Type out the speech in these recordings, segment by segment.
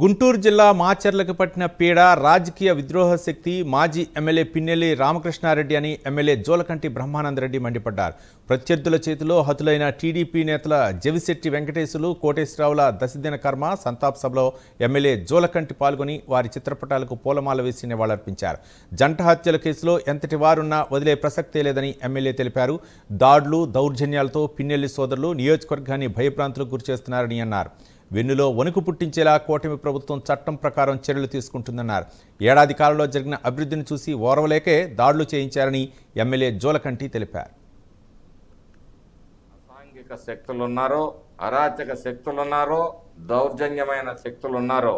గుంటూరు జిల్లా మాచర్లకు పట్టిన పీడ రాజకీయ విద్రోహ శక్తి మాజీ ఎమ్మెల్యే పిన్నెల్లి రామకృష్ణారెడ్డి అని ఎమ్మెల్యే జోలకంటి బ్రహ్మానందరెడ్డి మండిపడ్డారు. ప్రత్యర్థుల చేతిలో హతులైన టీడీపీ నేతల జవిశెట్టి వెంకటేశులు కోటేశ్వరరావుల దశదిన కర్మ సంతాప్ సభలో ఎమ్మెల్యే జోలకంటి పాల్గొని వారి చిత్రపటాలకు పూలమాల వేసి నివాళులర్పించారు. జంట హత్యల కేసులో ఎంతటి వారున్నా వదిలే ప్రసక్తే లేదని ఎమ్మెల్యే తెలిపారు. దాడులు దౌర్జన్యాలతో పిన్నెల్లి సోదరులు నియోజకవర్గాన్ని భయప్రాంతులకు గురిచేస్తున్నారని అన్నారు. వెన్నులో వణుకు పుట్టించేలా కూటమి ప్రభుత్వం చట్టం ప్రకారం చర్యలు తీసుకుంటుందన్నారు. ఏడాది కాలంలో జరిగిన అభివృద్ధిని చూసి ఓర్వలేకే దాడులు చేయించారని ఎమ్మెల్యే జోలకంటి తెలిపారు. అసాంఘిక శక్తులు ఉన్నారో అరాచక శక్తులు ఉన్నారో దౌర్జన్యమైన శక్తులు ఉన్నారో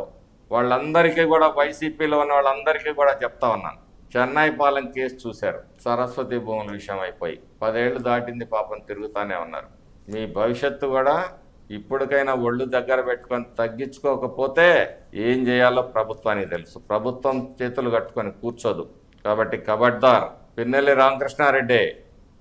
వాళ్ళందరికీ కూడా వైసీపీలో ఉన్న వాళ్ళందరికీ కూడా చెప్తా ఉన్నాను. చెన్నై పాలెం కేసు చూశారు. సరస్వతి భూముల విషయం అయిపోయి పదేళ్ళు దాటింది పాపం తిరుగుతానే ఉన్నారు. మీ భవిష్యత్తు కూడా ఇప్పటికైనా ఒళ్ళు దగ్గర పెట్టుకొని తగ్గించుకోకపోతే ఏం చేయాలో ప్రభుత్వానికి తెలుసు. ప్రభుత్వం చేతులు కట్టుకొని కూర్చోదు. కాబట్టి కబడ్దార్ పిన్నెల్లి రామకృష్ణారెడ్డి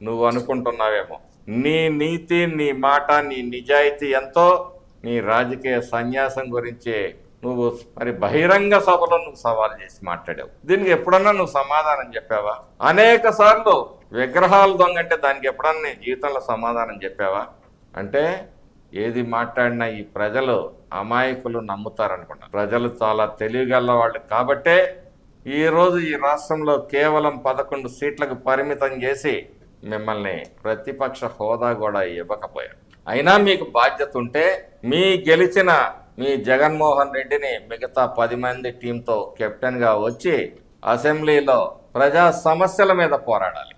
నువ్వు అనుకుంటున్నావేమో. నీ నీతి నీ మాట నీ నిజాయితీ ఎంతో నీ రాజకీయ సన్యాసం గురించి నువ్వు మరి బహిరంగ సభలో నువ్వు సవాల్ చేసి మాట్లాడావు. దీనికి ఎప్పుడన్నా నువ్వు సమాధానం చెప్పావా? అనేక సార్లు విగ్రహాలు దొంగంటే దానికి ఎప్పుడన్నా నీ జీవితంలో సమాధానం చెప్పావా? అంటే ఏది మాట్లాడినా ఈ ప్రజలు అమాయకులు నమ్ముతారనుకున్నారు ప్రజలు చాలా తెలివిగల వాళ్ళు కాబట్టే ఈరోజు ఈ రాష్ట్రంలో కేవలం పదకొండు సీట్లకు పరిమితం చేసి మిమ్మల్ని ప్రతిపక్ష హోదా కూడా ఇవ్వకపోయారు. అయినా మీకు బాధ్యత ఉంటే మీ గెలిచిన మీ జగన్మోహన్ రెడ్డిని మిగతా పది మంది టీంతో కెప్టెన్గా వచ్చి అసెంబ్లీలో ప్రజా సమస్యల మీద పోరాడాలి.